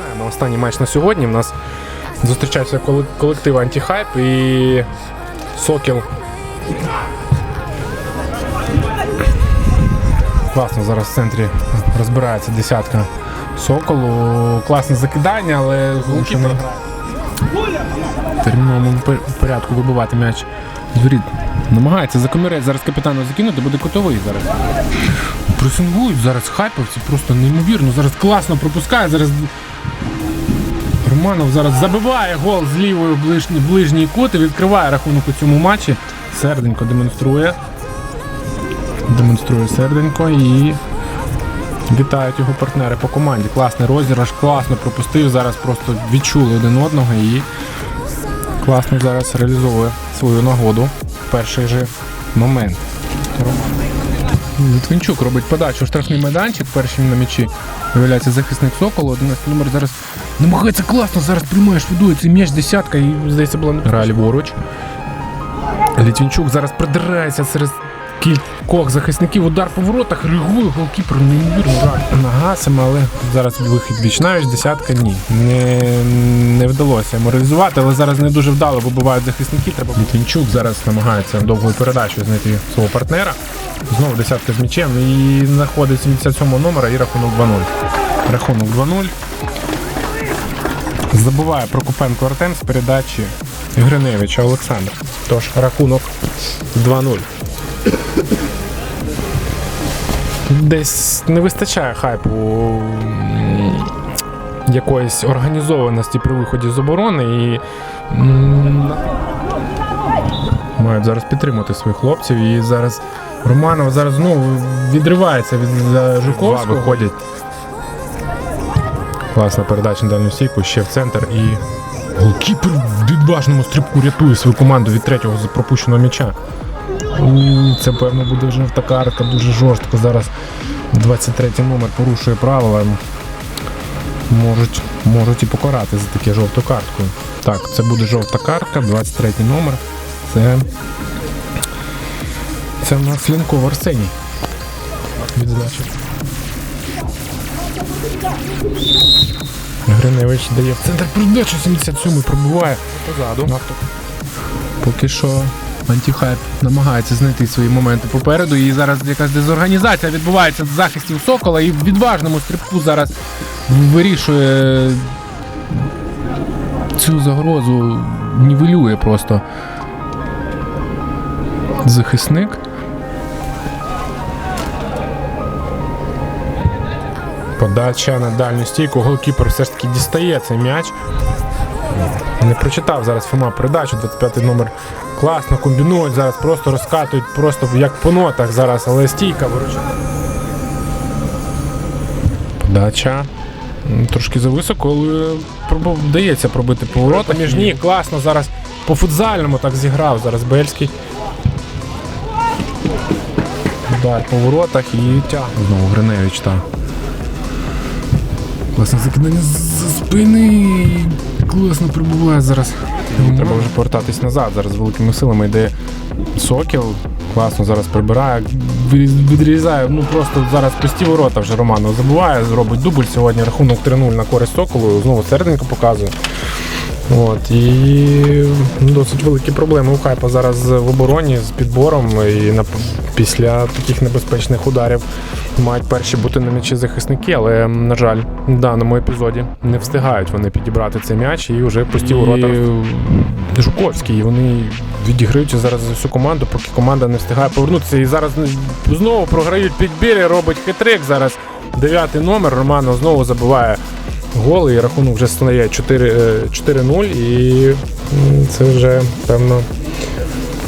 Маємо останній матч на сьогодні. У нас зустрічався колектив Антихайп і Сокіл. Класно зараз в центрі розбирається десятка Соколу. Класне закидання, але Лучше В терміновому порядку вибивати м'яч. Зворіт намагається закомірець зараз капітану закинути, буде кутовий зараз. Пресингують зараз хайповці, просто неймовірно. Зараз класно пропускає. Зараз Романов зараз забиває гол з лівої ближній, ближній кут і відкриває рахунок у цьому матчі. Серденько демонструє. Демонструє серденько і вітають його партнери по команді. Класний розіграш, класно пропустив. Зараз просто відчули один одного і класно зараз реалізовує свою нагоду. в Перший же момент. Литвинчук робить подачу штрафний майданчик. Перший на м'ячі виявляється захисник Соколу. 11 номер зараз намагається класно. Зараз приймає швидує цей м'яч десятка і, здається, була не гра ліворуч. Літвінчук зараз придирається серед кількох захисників. Удар по воротах, реагує голкіпер, неймовірно. Нагасимо, але зараз вихід віч навіть десятка ні. Не, не вдалося йому реалізувати, але зараз не дуже вдало вибивають захисники. Треба Літвінчук зараз намагається довгою передачею знайти свого партнера. Знову десятка з м'ячем і знаходить 77 номера і рахунок 2-0. Рахунок 2-0. Забуває Прокопенко Артем з передачі Гриневича Олександра. Тож рахунок 2-0. Десь не вистачає хайпу якоїсь організованості при виході з оборони і мають зараз підтримати своїх хлопців. І зараз Романов зараз знову відривається від Жуковського. Виходять. Класна передача на дальню стійку, ще в центр і голкіпер в відважному стрибку рятує свою команду від третього за пропущеного м'яча. Це певно буде жовта картка, дуже жорстко. Зараз 23 номер порушує правила. Можуть, можуть і покарати за таке жовту карткою. Так, це буде жовта картка, 23 номер. Це. Це в нас Лінков Арсеній. Відзначив. Гриневич дає в центр передачу 77 пробиває позаду. Поки що антихайп намагається знайти свої моменти попереду. І зараз якась дезорганізація відбувається з захистів Сокола і в відважному стрибку зараз вирішує цю загрозу, нівелює просто захисник. Подача на дальню стійку. Голкіпер все ж таки дістає цей м'яч. Не прочитав зараз Фома передачу, 25 номер. Класно комбінують, зараз просто розкатують, просто як по нотах зараз, але стійка виручає. Подача. Трошки зависоко, але пробу- вдається пробити поворота. Між ніг класно зараз по футзальному так зіграв зараз Бельський. Удар по воротах і тягне. Знову Гриневич, так. Класне закидання з спини. Класно прибуває зараз. Треба вже повертатись назад. Зараз великими силами йде Сокіл. Класно зараз прибирає. Відрізає. Ну просто зараз пусті ворота вже Романов забуває. Зробить дубль сьогодні. Рахунок 3-0 на користь Соколу. Знову серденько показує. От, і досить великі проблеми у Хайпа зараз в обороні з підбором. І на, після таких небезпечних ударів мають перші бути на м'ячі захисники, але, на жаль, в даному епізоді не встигають вони підібрати цей м'яч і вже пусті ворота. Жуковський, і вони відіграють зараз за всю команду, поки команда не встигає повернутися. І зараз знову програють підбір, робить хитрик. Зараз дев'ятий номер. Романов знову забиває гол, і рахунок вже стає 4 е, 4-0. І це вже певно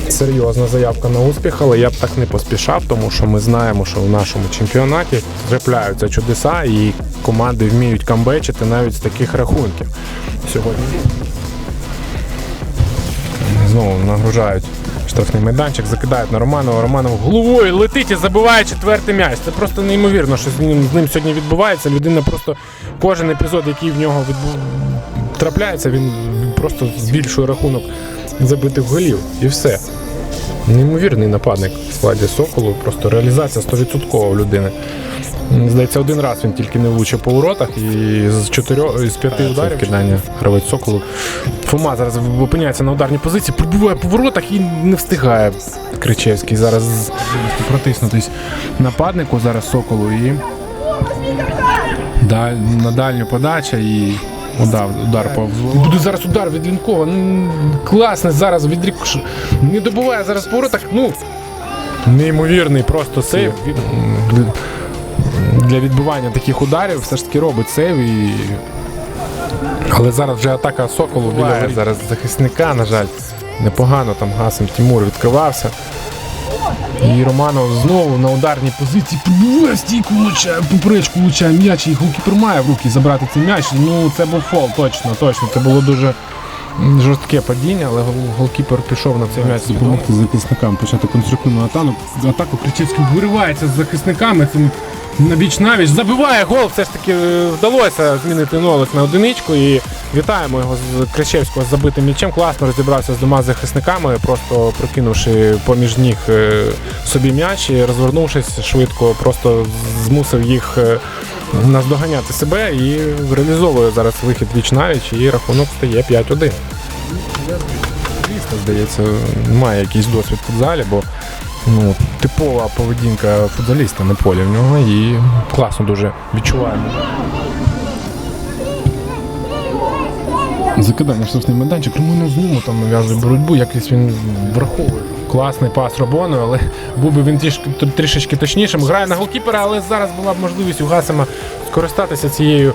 серйозна заявка на успіх, але я б так не поспішав, тому що ми знаємо, що в нашому чемпіонаті трапляються чудеса, і команди вміють камбечити навіть з таких рахунків. Сьогодні знову нагружають штрафний майданчик, закидають на Романова. Романов головою летить і забиває четвертий м'яч. Це просто неймовірно, що з ним, з ним сьогодні відбувається. Людина просто кожен епізод, який в нього відбу... трапляється, він просто збільшує рахунок забитих голів. І все. Неймовірний нападник в складі Соколу. Просто реалізація 100% в людини. Мені Здається, один раз він тільки не влучив по воротах і з чотирьох з п'яти ударів кидання гравець соколу. Фома зараз опиняється на ударній позиції, прибуває по воротах і не встигає. Кричевський зараз протиснутись нападнику зараз соколу і на дальню подача і удар, удар по Буде зараз удар від Лінкова. Класний зараз від Рік- Не добуває зараз по воротах. Ну, неймовірний просто сейв. Для- відбивання таких ударів все ж таки робить сейв і. Але зараз вже атака Соколу біля зараз захисника, на жаль, непогано там Гасим Тимур відкривався. І Романов знову на ударній позиції стійку влучає, поперечку влучає м'яч, і голкіпер має в руки забрати цей м'яч. Ну це був фол, точно, точно. Це було дуже жорстке падіння, але голкіпер пішов на цей м'яч. допомогти захисникам почати конструктивну атаку. Атаку Кричевський виривається з захисниками. Цим На біч навіч забиває гол. Все ж таки е, вдалося змінити нолик на одиничку. І вітаємо його з Кричевського з забитим м'ячем. Класно розібрався з двома захисниками, просто прокинувши поміж ніг е, собі м'яч і розвернувшись швидко, просто змусив їх е, наздоганяти себе і реалізовує зараз вихід віч навіч, і рахунок стає 5-1. Звісно, здається, має якийсь досвід в футзалі, бо ну, типова поведінка футболіста на полі в нього і класно дуже відчуваємо. закидання штрафний майданчик. Романов знову там нав'язує боротьбу, якось він враховує. Класний пас Робону, але був би він трішки, трішечки точнішим. Грає на голкіпера, але зараз була б можливість у Гасима скористатися цією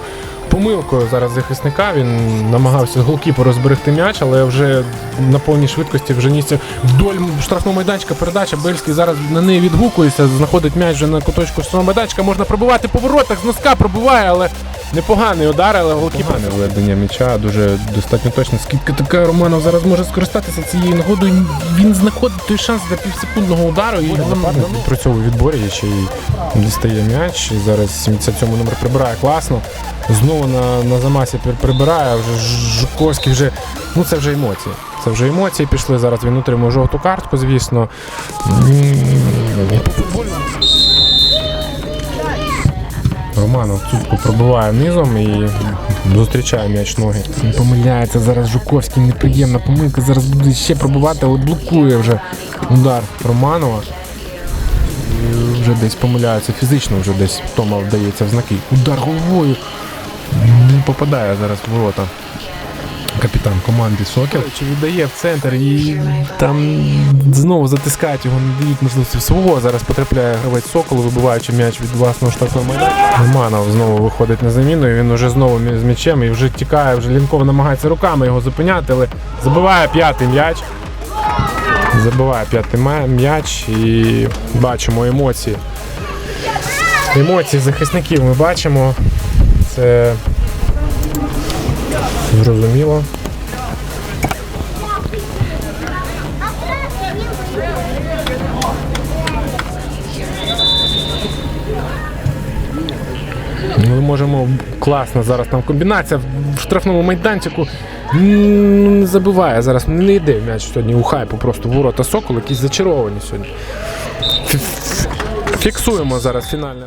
помилкою зараз захисника. Він намагався голкіперу зберегти м'яч, але вже на повній швидкості вже нісся вдоль штрафного майданчика. Передача Бельський зараз на неї відгукується, знаходить м'яч вже на куточку штрафного майданчика. Можна пробивати по воротах, з носка пробиває, але непоганий удар, але голкіпер. Погане введення м'яча, дуже достатньо точно. Скільки така Романов зараз може скористатися цією нагодою. Він знаходить той шанс для півсекундного удару і нападник відпрацьовує відборі, ще й дістає м'яч. І зараз 77 номер прибирає класно. Знову на, на замасі прибирає. Вже Жуковський вже. Ну це вже емоції. Це вже емоції пішли. Зараз він отримує жовту картку, звісно. По футболю Романов цупку пробиває низом і зустрічає м'яч ноги. Він помиляється зараз Жуковський, неприємна помилка. Зараз буде ще пробивати, але блокує вже удар Романова. І вже десь помиляється фізично, вже десь Тома вдається в знаки. Удар головою. Не попадає зараз в ворота. Капітан команди Сокіл. Чи віддає в центр і там знову затискають його, не дають можливості свого. Зараз потрапляє гравець Соколу, вибиваючи м'яч від власного штрафного майданчика. Романов знову виходить на заміну, і він уже знову з м'ячем і вже тікає, вже Лінков намагається руками його зупиняти, але забиває п'ятий м'яч. Забиває п'ятий м'яч і бачимо емоції. Емоції захисників ми бачимо. Це зрозуміло. Ми можемо класно зараз там комбінація в штрафному майданчику. Ну, Не забиває зараз, не йде м'яч сьогодні у хайпу, просто ворота сокол, якісь зачаровані сьогодні. Фіксуємо зараз фінальне.